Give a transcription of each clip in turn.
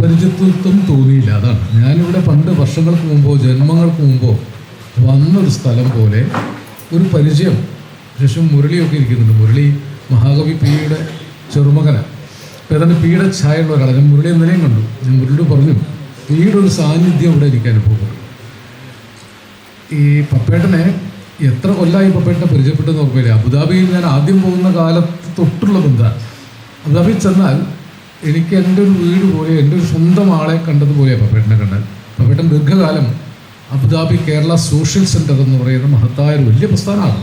അപരിചിതത്വം തോന്നിയില്ല അതാണ്. ഞാനിവിടെ പണ്ട് വർഷങ്ങൾക്ക് മുമ്പോ ജന്മങ്ങൾക്ക് മുമ്പോ വന്നൊരു സ്ഥലം പോലെ ഒരു പരിചയം. ശേഷം മുരളിയൊക്കെ ഇരിക്കുന്നുണ്ട്. മുരളി മഹാകവി പിയുടെ ചെറുമകനാണ് അപ്പോൾ ഏതാണ്ട് പിയുടെ ഛായയുള്ള ഒരാളാണ് ഞാൻ മുരളി ഇന്നലെയും കണ്ടു. ഞാൻ മുരളിയോട് പറഞ്ഞു പിയുടെ ഒരു സാന്നിധ്യം ഇവിടെ എനിക്ക് അനുഭവപ്പെട്ടു. ഈ പപ്പേട്ടനെ എത്ര കൊല്ലായി പപ്പേട്ടനെ പരിചയപ്പെട്ടെന്ന് ഓർമ്മയില്ല. അബുദാബിയിൽ ഞാൻ ആദ്യം പോകുന്ന കാലത്ത് തൊട്ടുള്ള ബന്ധമാണ് അബുദാബിയിൽ ചെന്നാൽ എനിക്ക് എന്റെ ഒരു വീട് പോലെ എന്റെ ഒരു സ്വന്തം ആളെ കണ്ടതുപോലെയാണ് പപ്പേട്ടനെ കണ്ടാൽ. പപ്പേട്ടൻ ദീർഘകാലം അബുദാബി കേരള സോഷ്യൽ സെന്റർ എന്ന് പറയുന്ന മഹത്തായ ഒരു വലിയ പ്രസ്ഥാനമാണ്.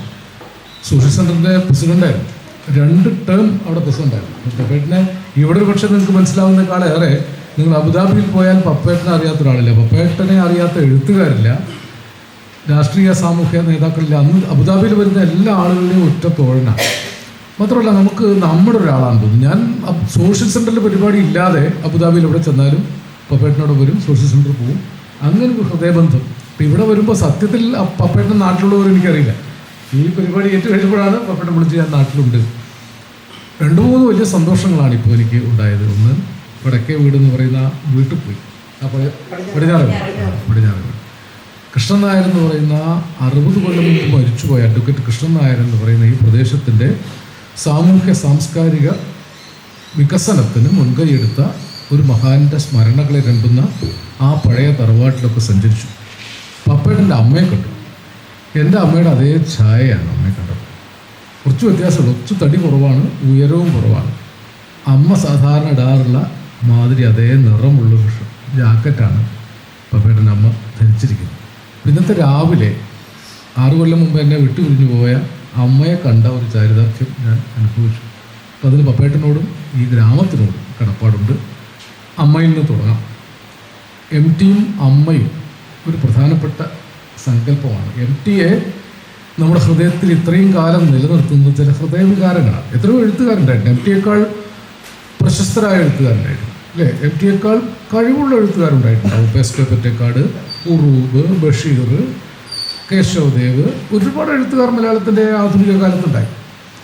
സോഷ്യൽ സെന്ററിന്റെ പ്രസിഡന്റായിരുന്നു രണ്ട് ടേം അവിടെ പ്രസിഡന്റായിരുന്നു പപ്പേട്ടനെ ഇവിടെ ഒരു പക്ഷേ നിങ്ങൾക്ക് മനസ്സിലാവുന്നേക്കാളേറെ നിങ്ങൾ അബുദാബിയിൽ പോയാൽ പപ്പേട്ടനെ അറിയാത്ത ഒരാളില്ല. പപ്പേട്ടനെ അറിയാത്ത എഴുത്തുകാരില്ല. രാഷ്ട്രീയ സാമൂഹ്യ നേതാക്കളില്ല. അന്ന് അബുദാബിയിൽ വരുന്ന എല്ലാ ആളുകളുടെയും ഒറ്റ തോഴനാണ്. മാത്രമല്ല നമുക്ക് നമ്മുടെ ഒരാളാണ് തോന്നുന്നു. ഞാൻ സോഷ്യൽ സെന്ററിൽ പരിപാടി ഇല്ലാതെ അബുദാബിയിൽ എവിടെ ചെന്നാലും പപ്പേട്ടനോട് വരും സോഷ്യൽ സെന്ററിൽ പോകും അങ്ങനെ ഒരു ഹൃദയബന്ധം. ഇപ്പം ഇവിടെ വരുമ്പോൾ സത്യത്തിൽ പപ്പേട്ടൻ നാട്ടിലുള്ളവർ എനിക്കറിയില്ല. ഈ പരിപാടി ഏറ്റവും കഴിഞ്ഞപ്പോഴാണ് പപ്പേട്ടൻ വിളിച്ച് ഞാൻ നാട്ടിലുണ്ട്. രണ്ട് മൂന്ന് വലിയ സന്തോഷങ്ങളാണ് ഇപ്പോൾ എനിക്ക് ഉണ്ടായത്. ഒന്ന് വടക്കേ വീട് എന്ന് പറയുന്ന വീട്ടിൽ പോയി. അപ്പോൾ പടിഞ്ഞാറ് പടിഞ്ഞാറ് കൃഷ്ണൻ നായർ എന്ന് പറയുന്ന അറുപത് കൊല്ലം മുമ്പ് മരിച്ചുപോയ അഡ്വക്കേറ്റ് കൃഷ്ണൻ നായർ എന്ന് പറയുന്ന ഈ പ്രദേശത്തിന്റെ സാമൂഹ്യ സാംസ്കാരിക വികസനത്തിന് മുൻകൈയെടുത്ത ഒരു മഹാന്റെ സ്മരണകളെ രണ്ടുന്ന ആ പഴയ തറവാട്ടിലൊക്കെ സഞ്ചരിച്ചു. പപ്പേട്ടന്റെ അമ്മയെ കണ്ടു. എന്റെ അമ്മയുടെ അതേ ഛായയാണ് അമ്മയെ കണ്ടത്. കുറച്ച് വ്യത്യാസമുള്ളൂ. കുറച്ച് തടി കുറവാണ് ഉയരവും കുറവാണ്. അമ്മ സാധാരണ ഇടാറുള്ള മാതിരി അതേ നിറമുള്ള ജാക്കറ്റാണ് പപ്പേട്ടന്റെ അമ്മ ധരിച്ചിരിക്കുന്നത്. ഇന്നത്തെ രാവിലെ ആറു കൊല്ലം മുമ്പ് എന്നെ വിട്ടുപിരിഞ്ഞു പോയ അമ്മയെ കണ്ട ഒരു ചാരിതാർത്ഥ്യം ഞാൻ അനുഭവിച്ചു. അപ്പോൾ അതിന് പപ്പേട്ടനോടും ഈ ഗ്രാമത്തിനോടും കടപ്പാടുണ്ട്. അമ്മയിൽ നിന്ന് തുടങ്ങാം. എം ടിയും അമ്മയും ഒരു പ്രധാനപ്പെട്ട സങ്കല്പമാണ്. എം ടിയെ നമ്മുടെ ഹൃദയത്തിൽ ഇത്രയും കാലം നിലനിർത്തുന്ന ചില ഹൃദയവികാരങ്ങളാണ്. എത്രയോ എഴുത്തുകാരുണ്ടായിരുന്നു. എം ടിയേക്കാൾ പ്രശസ്തരായ എഴുത്തുകാരുണ്ടായിരുന്നു. അല്ലേ? എം ടിയേക്കാൾ കഴിവുള്ള എഴുത്തുകാരുണ്ടായിട്ടുണ്ടാവും. പെസ്റ്റോ പെറ്റേക്കാട് ഉറൂബ് ബഷീർ കേശവദേവ് ഒരുപാട് എഴുത്തുകാർ മലയാളത്തിന്റെ ആധുനിക കാലത്തുണ്ടായി.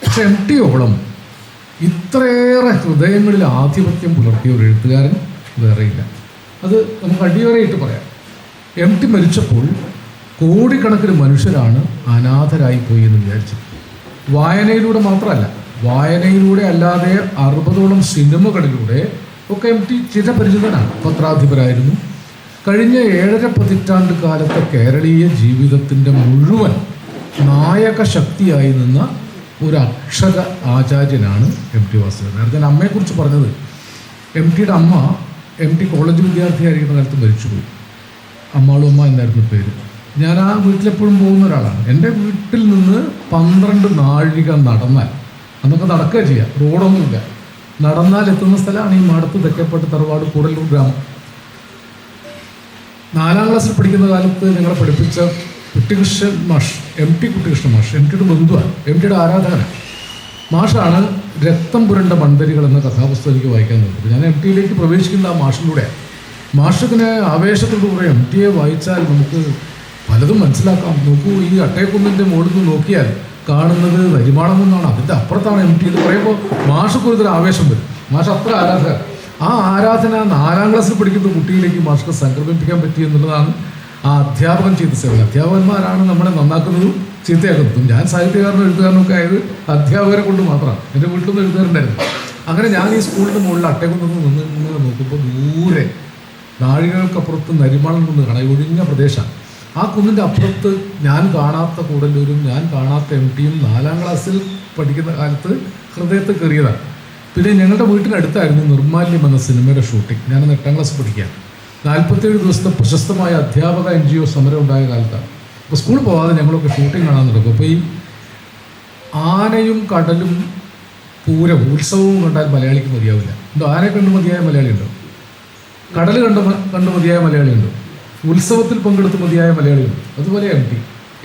പക്ഷെ എം ടി ഓളം ഇത്രയേറെ ഹൃദയങ്ങളിൽ ആധിപത്യം പുലർത്തിയ ഒരു എഴുത്തുകാരൻ വേറെയില്ല അത് നമുക്ക് അടിവരയിട്ട് പറയാം. എം ടി മരിച്ചപ്പോൾ കോടിക്കണക്കിന് മനുഷ്യരാണ് അനാഥരായി പോയി എന്ന് വിചാരിച്ചത് വായനയിലൂടെ മാത്രമല്ല വായനയിലൂടെ അല്ലാതെ അറുപതോളം സിനിമകളിലൂടെ ഒക്കെ എം ടി ചിരപരിചിതനാണ്. പത്രാധിപരായിരുന്നു. കഴിഞ്ഞ ഏഴര പതിറ്റാണ്ട് കാലത്തെ കേരളീയ ജീവിതത്തിന്റെ മുഴുവൻ നായക ശക്തിയായി നിന്ന ഒരു അക്ഷര ആചാര്യനാണ് എം ടി വാസുദേവൻ. നേരത്തെ ഞാൻ അമ്മയെക്കുറിച്ച് പറഞ്ഞത്. എം ടിയുടെ അമ്മ എം ടി കോളേജ് വിദ്യാർത്ഥിയായിരിക്കുന്ന കാലത്ത് മരിച്ചുപോയി. അമ്മാളും അമ്മ എന്നായിരുന്നു പേര്. ഞാൻ ആ വീട്ടിലെപ്പോഴും പോകുന്ന ഒരാളാണ്. എന്റെ വീട്ടിൽ നിന്ന് പന്ത്രണ്ട് നാഴിക നടന്നാൽ അന്നൊക്കെ നടക്കുക ചെയ്യാം. റോഡൊന്നുമില്ല. നടന്നാൽ എത്തുന്ന സ്ഥലമാണ് ഈ മടത്ത് തെക്കേപ്പട്ട് തറവാട് കൂടല്ലൂർ ഗ്രാമം. നാലാം ക്ലാസ്സിൽ പഠിക്കുന്ന കാലത്ത് ഞങ്ങളെ പഠിപ്പിച്ച കുട്ടികൃഷ്ണൻ മാഷ് എം ടി കുട്ടികൃഷ്ണൻ മാഷ്. എം ടിയുടെ ബന്ധുവാണ്. എം ടിയുടെ ആരാധകനാണ്. മാഷാണ് രക്തം പുരണ്ട മൺതരികൾ എന്ന കഥാപുസ്തകം എനിക്ക് വായിക്കാൻ തോന്നുന്നത് ഞാൻ എം ടിയിലേക്ക് പ്രവേശിക്കുന്ന ആ മാഷിലൂടെയാണ് മാഷത്തിന് ആവേശത്തോട് കൂടെ എം ടിയെ വായിച്ചാൽ നമുക്ക് പലതും മനസ്സിലാക്കാം. നോക്കൂ ഈ അട്ടയക്കുന്നിന്റെ മുകളിൽ നിന്ന് നോക്കിയാൽ കാണുന്നത് വരുമാനം എന്നാണ് അതിന്റെ അപ്പുറത്താണ് എം ടി എന്ന് പറയുമ്പോൾ മാഷക്കൊരുതൊരു ആവേശം വരും. മാഷ് അത്ര ആരാധകർ ആ ആരാധന നാലാം ക്ലാസ്സിൽ പഠിക്കുന്ന കുട്ടിയിലേക്ക് മാഷക്ക് സംക്രമിപ്പിക്കാൻ പറ്റി എന്നുള്ളതാണ് ആ അധ്യാപകൻ ചെയ്ത സേവനം. അധ്യാപകന്മാരാണ് നമ്മളെ നന്നാക്കുന്നതും ചീത്തയാക്കുന്നതും. ഞാൻ സാഹിത്യകാരനും എഴുത്തുകാരനും ഒക്കെ ആയത് അധ്യാപകരെ കൊണ്ട് മാത്രമാണ്. എന്റെ വീട്ടിൽ നിന്ന് എഴുതുകാരുണ്ടായിരുന്നു അങ്ങനെ ഞാൻ ഈ സ്കൂളിന്റെ മുകളിൽ അട്ടയക്കുന്നതിൽ നിന്ന് നിന്ന് നോക്കുമ്പോൾ ദൂരെ നാഴികകൾക്കപ്പുറത്ത് നരിമാളം കുന്ന് കാണാം. ഈ ഒഴിഞ്ഞ പ്രദേശമാണ്. ആ കുന്നിന്റെ അപ്പുറത്ത് ഞാൻ കാണാത്ത കൂടല്ലൂരും ഞാൻ കാണാത്ത എം ടിയും നാലാം ക്ലാസ്സിൽ പഠിക്കുന്ന കാലത്ത് ഹൃദയത്തിൽ കയറിയതാണ്. പിന്നെ ഞങ്ങളുടെ വീട്ടിനടുത്തായിരുന്നു നിർമാല്യം എന്ന സിനിമയുടെ ഷൂട്ടിംഗ് ഞാൻ എട്ടാം ക്ലാസ് പഠിക്കുകയാണ് നാൽപ്പത്തേഴ് ദിവസത്തെ പ്രശസ്തമായ അധ്യാപക എൻ ജി ഒ സമരം ഉണ്ടായ കാലത്താണ്. അപ്പോൾ സ്കൂളിൽ പോകാതെ ഞങ്ങളൊക്കെ ഷൂട്ടിംഗ് കാണാൻ നടക്കും അപ്പോൾ ഈ ആനയും കടലും പൂരം ഉത്സവവും കണ്ടാൽ മലയാളിക്ക് മതിയാവില്ല. എന്തോ ആനയെ കണ്ടു മതിയായ മലയാളി ഉണ്ടോ കടൽ കണ്ട് കണ്ടു കണ്ട് മതിയായ മലയാളിയുണ്ടോ? ഉത്സവത്തിൽ പങ്കെടുത്ത് മതിയായ മലയാളിയുണ്ട്? അതുപോലെ എം ടി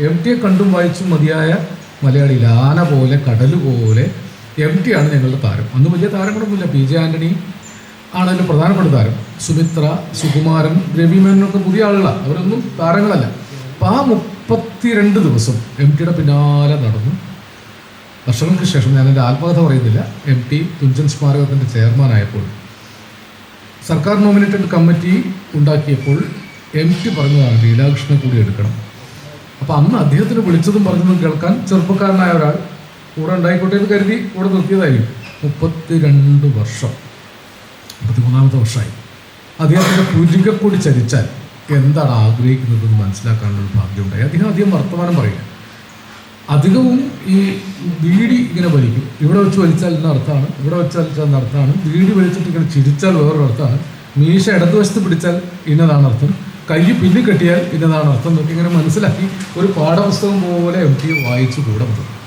എം ടിയെ കണ്ടും വായിച്ചും മതിയായ മലയാളിയില്ല. ആന പോലെ കടൽ പോലെ എം ടി ആണ് ഞങ്ങളുടെ താരം. അന്ന് വലിയ താരങ്ങളൊന്നുമില്ല. പി ജെ ആന്റണി അതിന്റെ പ്രധാനപ്പെട്ട താരം. സുമിത്ര സുകുമാരൻ രവിമേനൊക്കെ പുതിയ ആളുകളാണ് അവരൊന്നും താരങ്ങളല്ല. അപ്പം ആ മുപ്പത്തിരണ്ട് ദിവസം എം ടിയുടെ പിന്നാലെ നടന്നു. വർഷങ്ങൾക്ക് ശേഷം ഞാൻ എന്റെ ആത്മകഥ പറയുന്നില്ല. എം ടി തുഞ്ചൻ സ്മാരകത്തിന്റെ ചെയർമാനായപ്പോൾ സർക്കാർ നോമിനേറ്റഡ് കമ്മിറ്റി ഉണ്ടാക്കിയപ്പോൾ എം ടി പറഞ്ഞതാണ് ലീലാകൃഷ്ണനെ കൂടി എടുക്കണം. അപ്പോൾ അന്ന് അദ്ദേഹത്തിന് വിളിച്ചതും പറഞ്ഞതും കേൾക്കാൻ ചെറുപ്പക്കാരനായ ഒരാൾ കൂടെ ഉണ്ടായിക്കോട്ടെ എന്ന് കരുതി കൂടെ നിർത്തിയതായിരിക്കും. മുപ്പത്തിരണ്ട് വർഷം. മുപ്പത്തിമൂന്നാമത്തെ വർഷമായി. അദ്ദേഹത്തിന്റെ പുരുകക്കൂടി കൂടി ചരിച്ചാൽ എന്താണ് ആഗ്രഹിക്കുന്നതെന്ന് മനസ്സിലാക്കാനുള്ള ഒരു ഭാഗ്യമുണ്ടായി. അദ്ദേഹം അധികം വർത്തമാനം പറയില്ല. അധികവും ഈ ബീഡി ഇങ്ങനെ വലിക്കും. ഇവിടെ വെച്ച് വലിച്ചാൽ എന്ന അർത്ഥമാണ് ഇവിടെ വെച്ച് വലിച്ചാൽ എന്ന അർത്ഥമാണ്. ബീഡി വലിച്ചിട്ട് ഇങ്ങനെ ചിരിച്ചാൽ വേറൊരു അർത്ഥമാണ്. മീശ ഇടതുവശത്ത് പിടിച്ചാൽ ഇന്നതാണ് അർത്ഥം. കൈ പിന്നി കെട്ടിയാൽ ഇന്നതാണ് അർത്ഥം ഇങ്ങനെ മനസ്സിലാക്കി ഒരു പാഠപുസ്തകം പോലെ എം ടി വായിച്ചു കൂടെ വന്നു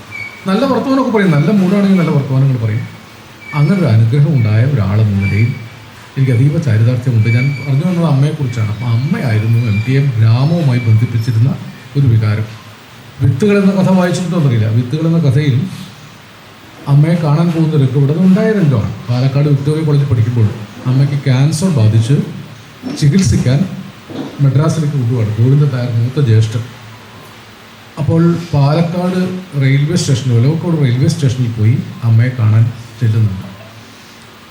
നല്ല വർത്തമാനമൊക്കെ പറയും. നല്ല മൂടാണെങ്കിൽ നല്ല വർത്തമാനങ്ങൾ പറയും. അങ്ങനെ ഒരു അനുഗ്രഹം ഉണ്ടായ ഒരാളെന്ന നിലയിൽ എനിക്ക് അതീവ ചാരിതാർത്ഥ്യമുണ്ട്. ഞാൻ പറഞ്ഞു വന്നത് അമ്മയെക്കുറിച്ചാണ്. അപ്പം അമ്മയായിരുന്നു എം ടി എം ഗ്രാമവുമായി ബന്ധിപ്പിച്ചിരുന്ന ഒരു വികാരം. വിത്തുകൾ എന്ന കഥ വായിച്ചിട്ടുണ്ടോന്നറിയില്ല വിത്തുകൾ എന്ന കഥയിൽ അമ്മയെ കാണാൻ പോകുന്ന ഒരു ഇവിടെ നിന്ന് ഉണ്ടായ രംഗമാണ്. പാലക്കാട് വിക്ടോറിയ കോളേജിൽ പഠിക്കുമ്പോൾ അമ്മയ്ക്ക് ക്യാൻസർ ബാധിച്ച് ചികിത്സിക്കാൻ മദ്രാസിലേക്ക് കൊണ്ടുപോകാണ് ഗോവിന്ദ നായർ മൂത്ത ജ്യേഷ്ഠൻ. അപ്പോൾ പാലക്കാട് റെയിൽവേ സ്റ്റേഷനിൽ ഒലവക്കോട് റെയിൽവേ സ്റ്റേഷനിൽ പോയി അമ്മയെ കാണാൻ ചെല്ലുന്നുണ്ട്.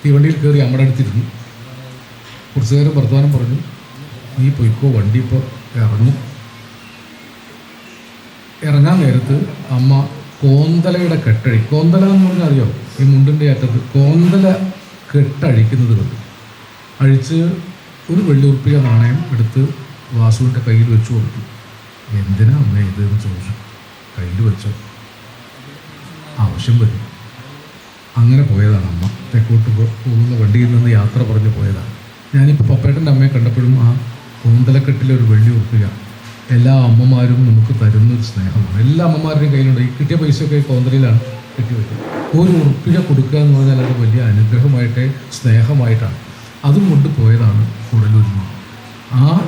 തീവണ്ടിയിൽ കയറി അമ്മയുടെ അടുത്തിരുന്നു കുറച്ചു നേരം വർത്തമാനം പറഞ്ഞു. നീ പോയിക്കോ വണ്ടി ഇപ്പോൾ ഇറങ്ങും. ഇറങ്ങാൻ നേരത്ത് അമ്മ കോന്തലയുടെ കെട്ടഴി കോന്തല എന്ന് പറഞ്ഞാൽ അറിയോ? ഈ മുണ്ടിന്റെ അറ്റത്ത് കോന്തല കെട്ടഴിക്കുന്നത് കണ്ടു. അഴിച്ച് ഒരു വെള്ളിയുറുപ്പിക നാണയം എടുത്ത് വാസുവിന്റെ കയ്യിൽ വെച്ചു കൊടുത്തു. എന്തിനാ അമ്മ ഇത് എന്ന് ചോദിച്ചു. കയ്യിൽ വെച്ചോ ആവശ്യം വരും. അങ്ങനെ പോയതാണ് അമ്മ. തെക്കോട്ട് പോകുന്ന വണ്ടിയിൽ നിന്ന് യാത്ര പറഞ്ഞു പോയതാണ് ഞാനിപ്പോൾ പപ്പേട്ടന്റെ അമ്മയെ കണ്ടപ്പോഴും ആ കൂന്തലക്കെട്ടിലെ ഒരു വെള്ളി ഓർക്കുക. എല്ലാ അമ്മമാരും നമുക്ക് തരുന്ന ഒരു സ്നേഹമാണ്. എല്ലാ അമ്മമാരുടെയും കയ്യിലുണ്ട്. ഈ കിട്ടിയ പൈസയൊക്കെ ഈ കിട്ടി വയ്ക്കുക ഒരു ഉറപ്പിക കൊടുക്കുക എന്ന് പറഞ്ഞാൽ അത് വലിയ അനുഗ്രഹമായിട്ട് സ്നേഹമായിട്ടാണ്. അതും കൊണ്ട് പോയതാണ് കൂടലൂരിൽ ആ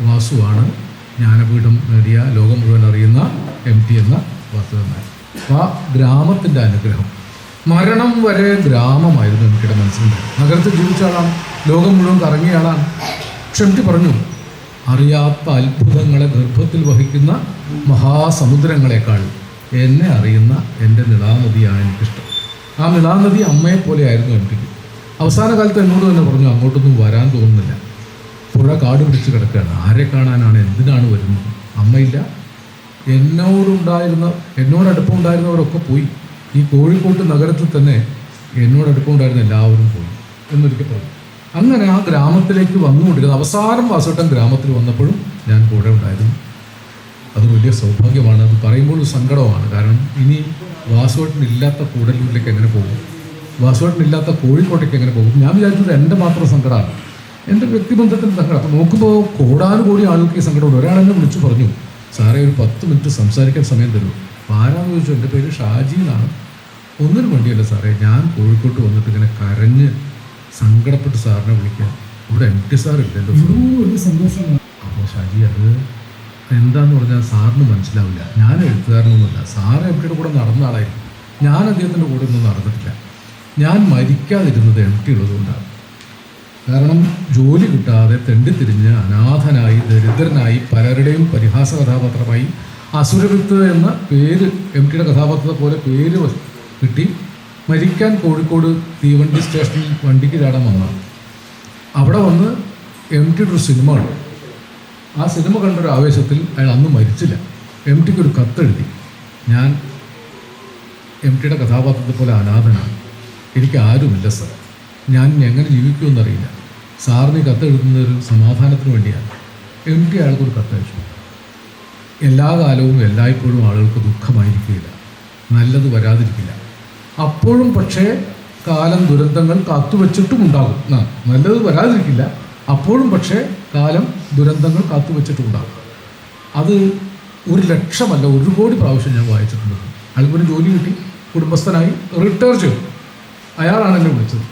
വാസുവാണ് ജ്ഞാനപീഠം നേടിയ ലോകം മുഴുവൻ അറിയുന്ന എം ടി എന്ന വാസുദേവൻ. അപ്പോൾ ആ ഗ്രാമത്തിന്റെ അനുഗ്രഹം. മരണം വരെ ഗ്രാമമായിരുന്നു എനിക്കിടെ മനസ്സിലുണ്ട്. നഗരത്തിൽ ജീവിച്ച ലോകം മുഴുവൻ കറങ്ങിയ പക്ഷെ എം ടി പറഞ്ഞു അറിയാത്ത അത്ഭുതങ്ങളെ ഗർഭത്തിൽ വഹിക്കുന്ന മഹാസമുദ്രങ്ങളെക്കാൾ എന്നെ അറിയുന്ന എന്റെ നിളാനദിയാണ് എനിക്കിഷ്ടം. ആ നിളാനദി അമ്മയെ പോലെയായിരുന്നു എം ടിക്ക് അവസാന കാലത്ത് എന്നോട് തന്നെ പറഞ്ഞു അങ്ങോട്ടൊന്നും വരാൻ തോന്നുന്നില്ല. പുഴ കാട് പിടിച്ച് കിടക്കുകയാണ്. ആരെ കാണാനാണ്? എന്തിനാണ് വരുന്നത്? അമ്മയില്ല. എന്നോടുണ്ടായിരുന്ന എന്നോടടുപ്പം അടുപ്പമുണ്ടായിരുന്നവരൊക്കെ പോയി. ഈ കോഴിക്കോട്ട് നഗരത്തിൽ തന്നെ എന്നോടടുപ്പം അടുപ്പമുണ്ടായിരുന്ന എല്ലാവരും പോയി എന്നൊരിക്കൽ പറഞ്ഞു. അങ്ങനെ ആ ഗ്രാമത്തിലേക്ക് വന്നുകൊണ്ടിരുന്ന അവസാനം വാസവട്ടം ഗ്രാമത്തിൽ വന്നപ്പോഴും ഞാൻ കൂടെ ഉണ്ടായിരുന്നു. അത് വലിയ സൗഭാഗ്യമാണ്. അത് പറയുമ്പോൾ ഒരു സങ്കടമാണ്. കാരണം ഇനി വാസുവേട്ടൻ ഇല്ലാത്ത കൂടലൂരിലേക്ക് എങ്ങനെ പോകും? വാസുവേട്ടൻ ഇല്ലാത്ത കോഴിക്കോട്ടേക്ക് എങ്ങനെ പോകും? ഞാൻ വിചാരിച്ചത് എന്റെ മാത്രം സങ്കടമാണ്. എന്റെ വ്യക്തിബന്ധത്തിന്റെ സങ്കടം അപ്പോൾ നോക്കുമ്പോൾ കോടാനുകോടി ആളുകൾക്ക് ഈ സങ്കടമുണ്ട്. ഒരാളെന്നെ വിളിച്ചു പറഞ്ഞു സാറേ ഒരു പത്ത് മിനിറ്റ് സംസാരിക്കാൻ സമയം തരൂ. അപ്പോൾ ആരാന്ന് ചോദിച്ചു? എന്റെ പേര് ഷാജി എന്നാണ് ഒന്നിനും വേണ്ടിയല്ല സാറേ. ഞാൻ കോഴിക്കോട്ട് വന്നിട്ട് ഇങ്ങനെ കരഞ്ഞ് സങ്കടപ്പെട്ട് സാറിനെ വിളിക്കാം ഇവിടെ എം ടി സാർ ഇല്ല അപ്പോൾ ഷാജി അത് എന്താന്ന് പറഞ്ഞാൽ സാറിന് മനസ്സിലാവില്ല. ഞാൻ എഴുത്തുകാരനൊന്നുമില്ല. സാറ് എവിടെ കൂടെ നടന്ന ആളായിരുന്നു. ഞാൻ അദ്ദേഹത്തിന്റെ കൂടെ ഒന്നും നടന്നിട്ടില്ല. ഞാൻ മരിക്കാതിരുന്നത് എം ടി ഉള്ളതുകൊണ്ടാണ്. കാരണം ജോലി കിട്ടാതെ തെണ്ടിത്തിരിഞ്ഞ് അനാഥനായി ദരിദ്രനായി പലരുടെയും പരിഹാസ കഥാപാത്രമായി അസുരവിത്ത് എന്ന പേര് എം ടിയുടെ കഥാപാത്രത്തെ പോലെ പേര് കിട്ടി. മരിക്കാൻ കോഴിക്കോട് തീവണ്ടി സ്റ്റേഷനിൽ വണ്ടിക്ക് ചാടാൻ വന്നതാണ് അവിടെ വന്ന് എം ടിയുടെ ഒരു സിനിമ കണ്ടു. ആ സിനിമ കണ്ടൊരു ആവേശത്തിൽ അയാൾ അന്ന് മരിച്ചില്ല. എം ടിക്ക് ഒരു കത്തെഴുതി. ഞാൻ എം ടിയുടെ കഥാപാത്രത്തെ പോലെ അനാഥനാണ്. എനിക്ക് ആരുമില്ല സർ. ഞാൻ എങ്ങനെ ജീവിക്കുമെന്നറിയില്ല സാറിന് കത്തെഴുതുന്നത് കത്തെഴുതുന്ന ഒരു സമാധാനത്തിന് വേണ്ടിയാണ്. എം ടി അയാൾക്കൊരു കത്തയച്ചു എല്ലാ കാലവും എല്ലായ്പ്പോഴും ആളുകൾക്ക് ദുഃഖമായിരിക്കില്ല നല്ലത് വരാതിരിക്കില്ല. അപ്പോഴും പക്ഷേ കാലം ദുരന്തങ്ങൾ കാത്തുവച്ചിട്ടും ഉണ്ടാകും നല്ലത് വരാതിരിക്കില്ല. അപ്പോഴും പക്ഷേ കാലം ദുരന്തങ്ങൾ കാത്തുവച്ചിട്ടും ഉണ്ടാകും അത് ഒരു ലക്ഷമല്ല ഒരു കോടി പ്രാവശ്യം ഞാൻ വായിച്ചിട്ടുണ്ട്. അയാൾക്കൊരു ജോലി കിട്ടി കുടുംബസ്ഥനായി റിട്ടയർ ചെയ്തു. അയാളാണ് എന്നെ വിളിച്ചത്.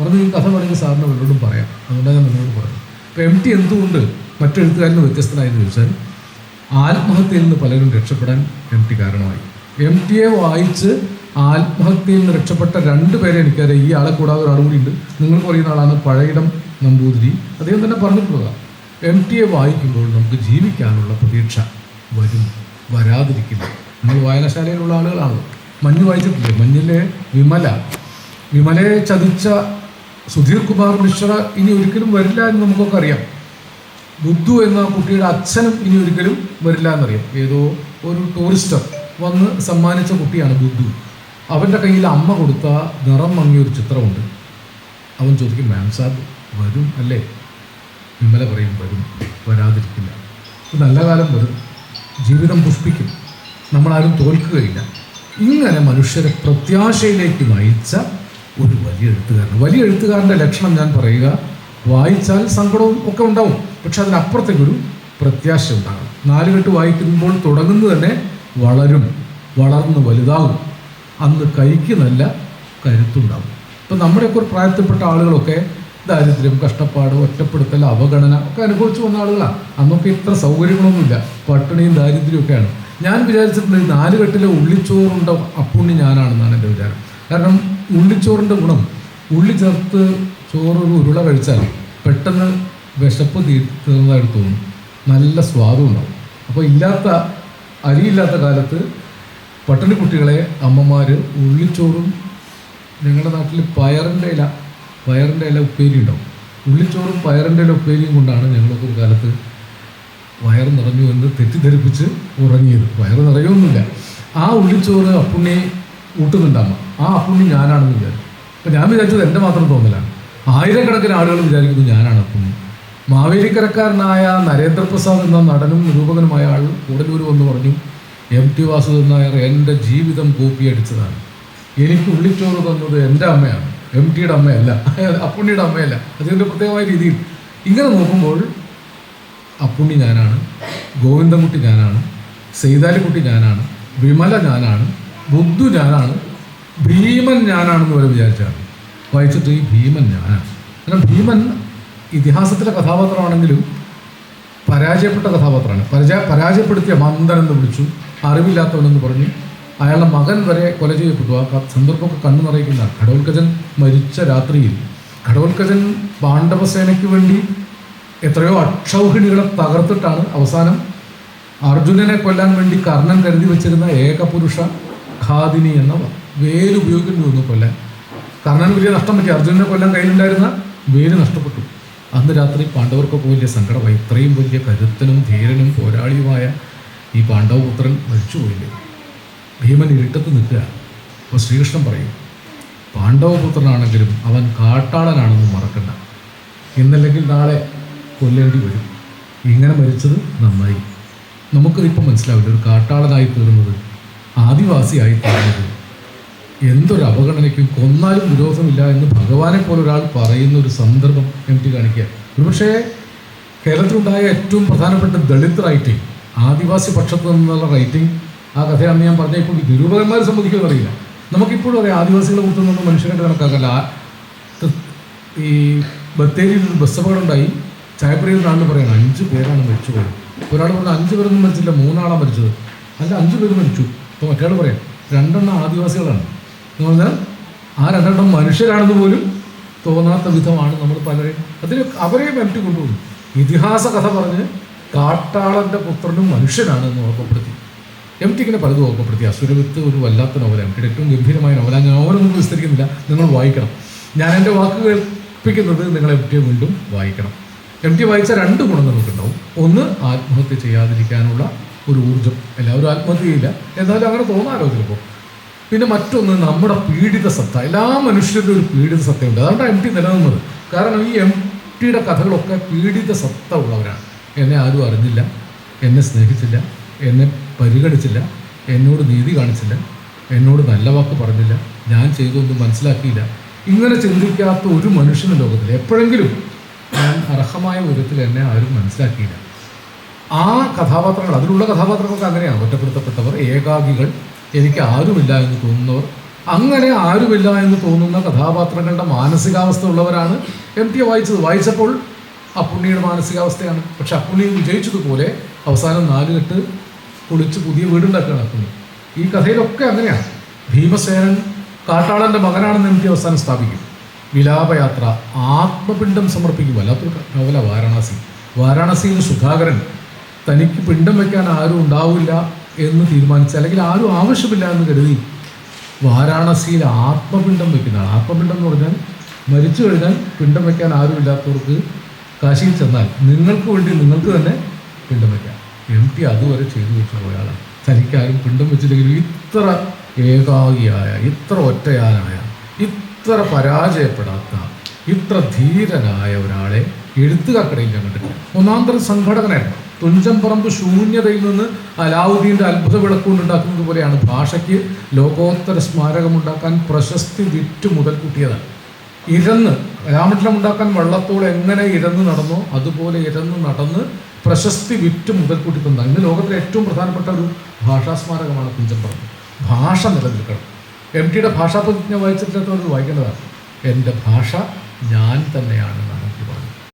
പറഞ്ഞു ഈ കഥ വേണമെങ്കിൽ സാറിന് അവരോടും പറയാം. അതുകൊണ്ടാണ് ഞാൻ നിങ്ങളോട് പറഞ്ഞു അപ്പോൾ എം ടി എന്തുകൊണ്ട് മറ്റെഴുത്തുകാരിൽ നിന്ന് വ്യത്യസ്തനായെന്ന് ചോദിച്ചാൽ ആത്മഹത്യയിൽ നിന്ന് പലരും രക്ഷപ്പെടാൻ എം ടി കാരണമായി. എം ടിയെ വായിച്ച് ആത്മഹത്യയിൽ നിന്ന് രക്ഷപ്പെട്ട രണ്ട് പേരെ എനിക്കറിയാം. ഈ ആളെ കൂടാതെ ഒരാൾ കൂടി ഉണ്ട്. നിങ്ങൾക്ക് പറയുന്ന ആളാണ് പഴയിടം നമ്പൂതിരി. അദ്ദേഹം തന്നെ പറഞ്ഞിട്ടുള്ളതാണ് എം ടിയെ വായിക്കുമ്പോൾ നമുക്ക് ജീവിക്കാനുള്ള പ്രതീക്ഷ വരും വരാതിരിക്കില്ല. നമ്മൾ വായനശാലയിലുള്ള ആളുകളാണ്. മഞ്ഞ് വായിച്ചിട്ടില്ലേ? മഞ്ഞിലെ വിമല. വിമലയെ ചതിച്ച സുധീർ കുമാർ മിശ്ര ഇനി ഒരിക്കലും വരില്ല എന്ന് നമുക്കൊക്കെ അറിയാം. ബുദ്ധു എന്ന കുട്ടിയുടെ അച്ഛനും ഇനി ഒരിക്കലും വരില്ല എന്നറിയാം. ഏതോ ഒരു ടൂറിസ്റ്റർ വന്ന് സമ്മാനിച്ച കുട്ടിയാണ് ബുദ്ധു. അവന്റെ കയ്യിൽ അമ്മ കൊടുത്ത നിറം മങ്ങിയ ഒരു ചിത്രമുണ്ട്. അവൻ ചോദിക്കും മാം സാബ് വരും അല്ലേ? വിമല പറയും വരും. വരാതിരിക്കില്ല. നല്ല കാലം വരും. ജീവിതം പുഷ്പിക്കും. നമ്മളാരും തോൽക്കുകയില്ല. ഇങ്ങനെ മനുഷ്യരെ പ്രത്യാശയിലേക്ക് നയിച്ച ഒരു വലിയ എഴുത്തുകാരൻ. വലിയ എഴുത്തുകാരന്റെ ലക്ഷണം ഞാൻ പറയുക വായിച്ചാൽ സങ്കടവും ഒക്കെ ഉണ്ടാവും. പക്ഷെ അതിനപ്പുറത്തേക്കൊരു പ്രത്യാശ ഉണ്ടാകും നാലുകെട്ട് വായിക്കുമ്പോൾ തുടങ്ങുന്നത് തന്നെ വളരും വളർന്ന് വലുതാകും. അന്ന് കൈക്ക് നല്ല കരുത്തുണ്ടാകും. ഇപ്പം നമ്മുടെയൊക്കെ ഒരു പ്രായത്തിൽപ്പെട്ട ആളുകളൊക്കെ ദാരിദ്ര്യം കഷ്ടപ്പാട് ഒറ്റപ്പെടുത്തൽ അവഗണന ഒക്കെ അനുഭവിച്ചു വന്ന ആളുകളാണ്. അന്നൊക്കെ ഇത്ര സൗകര്യങ്ങളൊന്നുമില്ല. പട്ടിണിയും ദാരിദ്ര്യമൊക്കെയാണ് ഞാൻ വിചാരിച്ചിട്ടുണ്ട് നാലുകെട്ടിലെ ഉള്ളിച്ചോറുണ്ട അപ്പുണ്ണി ഞാനാണെന്നാണ് എന്റെ വിചാരം. കാരണം ഉള്ളിച്ചോറിന്റെ ഗുണം. ഉള്ളി ചേർത്ത് ചോറ് ഒരു ഉരുള കഴിച്ചാൽ പെട്ടെന്ന് വിശപ്പ് തീർത്തതായിട്ട് തോന്നും. നല്ല സ്വാദും ഉണ്ടാവും. അപ്പോൾ ഇല്ലാത്ത അരിയില്ലാത്ത കാലത്ത് പട്ടണി കുട്ടികളെ അമ്മമാർ ഉള്ളിച്ചോറും ഞങ്ങളുടെ നാട്ടിൽ പയറിന്റെ ഇല പയറിന്റെ ഇല ഉപ്പേരി ഉണ്ടാവും. ഉള്ളിച്ചോറും പയറിന്റെ ഇല ഉപ്പേരിയും കൊണ്ടാണ് ഞങ്ങളൊക്കെ ഒരു കാലത്ത് വയറ് നിറഞ്ഞു എന്ന് തെറ്റിദ്ധരിപ്പിച്ച് ഉറങ്ങിയത്. വയറ് നിറയൊന്നുമില്ല. ആ ഉള്ളിച്ചോറ് അപ്പുണ്ണി ഊട്ടുന്നുണ്ട് അമ്മ ആ അപ്പുണ്ണി ഞാനാണെന്ന് വിചാരിച്ചു. അപ്പം ഞാൻ വിചാരിച്ചത് എന്റെ മാത്രം തോന്നലാണ്. ആയിരക്കണക്കിന് ആളുകൾ വിചാരിക്കുന്നു ഞാനാണ് അപ്പുണ്ണി. മാവേലിക്കരക്കാരനായ നരേന്ദ്രപ്രസാദ് എന്ന നടനും നിരൂപകനുമായ ആൾ കൂടലൂർ വന്ന് പറഞ്ഞു എം ടി വാസുദേവൻ നായർ എന്റെ ജീവിതം കോപ്പിയടിച്ചതാണ് എനിക്ക് ഉള്ളിച്ചോറ് തന്നത് എന്റെ അമ്മയാണ്. എം ടിയുടെ അമ്മയല്ല അപ്പുണ്ണിയുടെ അമ്മയല്ല. അതിന്റെ പ്രത്യേകമായ രീതിയിൽ. ഇങ്ങനെ നോക്കുമ്പോൾ അപ്പുണ്ണി ഞാനാണ് ഗോവിന്ദൻകുട്ടി ഞാനാണ് സെയ്താലിക്കുട്ടി ഞാനാണ് വിമല ഞാനാണ് ബുദ്ധു ഞാനാണ് ഭീമൻ ഞാനാണെന്ന് വരെ വിചാരിച്ചാണ്. വായിച്ചിട്ട് ഈ ഭീമൻ ഞാനാണ്. കാരണം ഭീമൻ ഇതിഹാസത്തിലെ കഥാപാത്രമാണെങ്കിലും പരാജയപ്പെട്ട കഥാപാത്രമാണ്. പരാജയ പരാജയപ്പെടുത്തിയ മന്ദൻ എന്ന് വിളിച്ചു. അറിവില്ലാത്തവനെന്ന് പറഞ്ഞു. അയാളുടെ മകൻ വരെ കൊല ചെയ്യപ്പെട്ടു. ആ സന്ദർഭമൊക്കെ കണ്ണു നിറയിക്കുന്ന ഘടോത്കജൻ മരിച്ച രാത്രിയിൽ ഘടോത്കജൻ പാണ്ഡവസേനയ്ക്ക് വേണ്ടി എത്രയോ അക്ഷൗഹിണികളെ തകർത്തിട്ടാണ് അവസാനം അർജുനനെ കൊല്ലാൻ വേണ്ടി കർണൻ കരുതി വെച്ചിരുന്ന ഏകപുരുഷ ഖാദിനി എന്ന വേൽ ഉപയോഗിക്കേണ്ടി കൊല്ലാൻ. കർണന് വലിയ നഷ്ടം പറ്റി. അർജുനനെ കൊല്ലാൻ കയ്യിലുണ്ടായിരുന്ന വേൽ നഷ്ടപ്പെട്ടു. അന്ന് രാത്രി പാണ്ഡവർക്കൊക്കെ വലിയ സങ്കടമായി. ഇത്രയും വലിയ കരുത്തനും ധീരനും പോരാളിയുമായ ഈ പാണ്ഡവപുത്രൻ മരിച്ചുപോയില്ലേ? ഭീമൻ ഇരുട്ടത്ത് നിൽക്കുക. അപ്പോൾ ശ്രീകൃഷ്ണൻ പറയും പാണ്ഡവപുത്രനാണെങ്കിലും അവൻ കാട്ടാളനാണെന്ന് മറക്കണ്ട. ഇന്നല്ലെങ്കിൽ നാളെ കൊല്ലേണ്ടി വരും. ഇങ്ങനെ മരിച്ചത് നന്നായി. നമുക്കതിപ്പോൾ മനസ്സിലാവില്ല. ഒരു കാട്ടാളനായി തീർന്നത് ആദിവാസിയായി തീർന്നത് എന്തൊരു അവഗണനയ്ക്കും കൊന്നാലും വിരോധമില്ല എന്ന് ഭഗവാനെ പോലെ ഒരാൾ പറയുന്ന ഒരു സന്ദർഭം എം ടി കാണിക്കുക. ഒരുപക്ഷേ കേരളത്തിലുണ്ടായ ഏറ്റവും പ്രധാനപ്പെട്ട ദളിത് റൈറ്റിംഗ് ആദിവാസി പക്ഷത്തു നിന്നുള്ള റൈറ്റിംഗ് ആ കഥയാണെന്ന് ഞാൻ പറഞ്ഞ ഇപ്പോൾ നിരൂപകന്മാർ സംബന്ധിക്കുന്നത് അറിയില്ല. നമുക്കിപ്പോഴും അറിയാം ആദിവാസികളെ കുത്തുന്നൊന്നും മനുഷ്യരുടെ കണക്കാക്കല്ല. ഈ ബത്തേരിയിൽ ഒരു ബസ് അപകടം ഉണ്ടായി. ചായപ്പുരയിൽ നിന്നാണ് പറയുന്നത് അഞ്ച് പേരാണ് മരിച്ചുപോയത്. ഒരാൾ പറഞ്ഞു അഞ്ച് പേരൊന്നും മരിച്ചില്ല മൂന്നാളാണ് മരിച്ചത്. അല്ല അഞ്ച് പേര് മരിച്ചു. അപ്പോൾ മറ്റേ പറയാം രണ്ടെണ്ണം ആദിവാസികളാണ്. എന്ന് പറഞ്ഞാൽ ആ രണ്ടെണ്ണം മനുഷ്യരാണെന്ന് പോലും തോന്നാത്ത വിധമാണ് നമ്മൾ പലരെയും അതിന് അവരെ എം ടി കൊണ്ടുപോകും ഇതിഹാസ കഥ പറഞ്ഞ് കാട്ടാളന്റെ പുത്രനും മനുഷ്യനാണ് എന്ന് ഓർമ്മപ്പെടുത്തി. എം ടിക്കിനെ പലതും ഓർമ്മപ്പെടുത്തി. അസുരവിത്ത് ഒരു വല്ലാത്ത നോവല എം ടിയുടെ ഏറ്റവും ഗംഭീരമായ നോവല ഞാൻ നോവലൊന്നും വിസ്തരിക്കുന്നില്ല. നിങ്ങൾ വായിക്കണം. ഞാൻ എന്റെ വാക്ക് കേൾപ്പിക്കുന്നത് നിങ്ങൾ എം ടിയെ വീണ്ടും വായിക്കണം. എം ടി വായിച്ച രണ്ട് ഗുണം നമുക്കുണ്ടാവും. ഒന്ന് ആത്മഹത്യ ചെയ്യാതിരിക്കാനുള്ള ഒരു ഊർജം. എല്ലാവരും ആത്മഹത്യ ചെയ്യില്ല. എന്നാലും അങ്ങനെ തോന്നാലോ ചിലപ്പോൾ. പിന്നെ മറ്റൊന്ന് നമ്മുടെ പീഡിത സത്ത എല്ലാ മനുഷ്യരുടെ ഒരു പീഡിത സത്തയുണ്ട് അതുകൊണ്ടാണ് എം ടി നിലനിന്നത്. കാരണം ഈ എം ടിയുടെ കഥകളൊക്കെ പീഡിത സത്ത ഉള്ളവരാണ്. എന്നെ ആരും അറിഞ്ഞില്ല എന്നെ സ്നേഹിച്ചില്ല എന്നെ പരിഗണിച്ചില്ല എന്നോട് നീതി കാണിച്ചില്ല എന്നോട് നല്ല വാക്ക് പറഞ്ഞില്ല ഞാൻ ചെയ്തൊന്നും മനസ്സിലാക്കിയില്ല. ഇങ്ങനെ ചിന്തിക്കാത്ത ഒരു മനുഷ്യന് ലോകത്തിൽ എപ്പോഴെങ്കിലും ഞാൻ അർഹമായ വിധത്തിൽ എന്നെ ആരും മനസ്സിലാക്കിയില്ല. ആ കഥാപാത്രങ്ങൾ അതിലുള്ള കഥാപാത്രങ്ങളൊക്കെ അങ്ങനെയാണ്. ഒറ്റപ്പെടുത്തപ്പെട്ടവർ ഏകാകികൾ എനിക്ക് ആരുമില്ല എന്ന് തോന്നുന്നവർ അങ്ങനെ ആരുമില്ല എന്ന് തോന്നുന്ന കഥാപാത്രങ്ങളുടെ മാനസികാവസ്ഥ ഉള്ളവരാണ് എം ടി വായിച്ചത്. വായിച്ചപ്പോൾ അപ്പുണ്ണിയുടെ മാനസികാവസ്ഥയാണ്. പക്ഷെ അപ്പുണ്ണി വിജയിച്ചതുപോലെ അവസാനം നാലുകെട്ട് കുളിച്ച് പുതിയ വീടുണ്ടാക്കുകയാണ് അപ്പുണ്ണി. ഈ കഥയിലൊക്കെ അങ്ങനെയാണ്. ഭീമസേനൻ കാട്ടാളന്റെ മകനാണെന്ന് എം ടി അവസാനം സ്ഥാപിക്കും. വിലാപയാത്ര ആത്മപിണ്ഡം സമർപ്പിക്കും. വല്ലാത്തൊരു നോവല വാരാണസി. വാരാണസിയിൽ സുധാകരൻ തനിക്ക് പിണ്ഡം വയ്ക്കാൻ ആരും ഉണ്ടാവില്ല. എന്ന് തീരുമാനിച്ച അല്ലെങ്കിൽ ആരും ആവശ്യമില്ല എന്ന് കരുതി വാരാണസിയിൽ ആത്മപിണ്ഡം വെക്കുന്നതാണ് ആത്മപിണ്ഡം എന്ന് പറഞ്ഞാൽ മരിച്ചു കഴിഞ്ഞാൽ പിണ്ടം വയ്ക്കാൻ ആരുമില്ലാത്തവർക്ക് കാശിയിൽ ചെന്നാൽ നിങ്ങൾക്ക് വേണ്ടി നിങ്ങൾക്ക് തന്നെ പിണ്ടം വയ്ക്കാം എം ടി അതുവരെ ചെയ്തു വെച്ച പോയാളാണ് തനിക്കാരും പിണ്ടം വെച്ചില്ലെങ്കിലും ഇത്ര ഏകാഗിയായ ഇത്ര ഒറ്റയാനായ ഇത്ര പരാജയപ്പെടാത്ത ഇത്ര ധീരനായ ഒരാളെ എഴുത്തുകാർക്കിടയിൽ ഞാൻ കണ്ടിട്ടില്ല. ഒന്നാന്തരം സംഘടകനായിരുന്നു. തുഞ്ചംപറമ്പ് ശൂന്യതയിൽ നിന്ന് അലാവുദ്ദീന്റെ അത്ഭുത വിളക്കുകൊണ്ടുണ്ടാക്കുന്നത് പോലെയാണ്. ഭാഷയ്ക്ക് ലോകോത്തര സ്മാരകമുണ്ടാക്കാൻ പ്രശസ്തി വിറ്റ് മുതൽ കൂട്ടിയതാണ്. ഇരന്ന് കലാമണ്ഡലം ഉണ്ടാക്കാൻ വള്ളത്തോൾ എങ്ങനെ ഇരന്ന് നടന്നോ അതുപോലെ ഇരന്ന് നടന്ന് പ്രശസ്തി വിറ്റ് മുതൽ തന്ന ഇന്ന് ലോകത്തിലെ ഏറ്റവും പ്രധാനപ്പെട്ട ഒരു ഭാഷാ സ്മാരകമാണ് തുഞ്ചംപറമ്പ് ഭാഷ നിലനിൽക്കണം. എം ടിയുടെ ഭാഷാ പ്രതിജ്ഞ വായിച്ചിട്ടില്ലാത്തവർ വായിക്കേണ്ടതാണ്. എന്റെ ഭാഷ ഞാൻ തന്നെയാണ്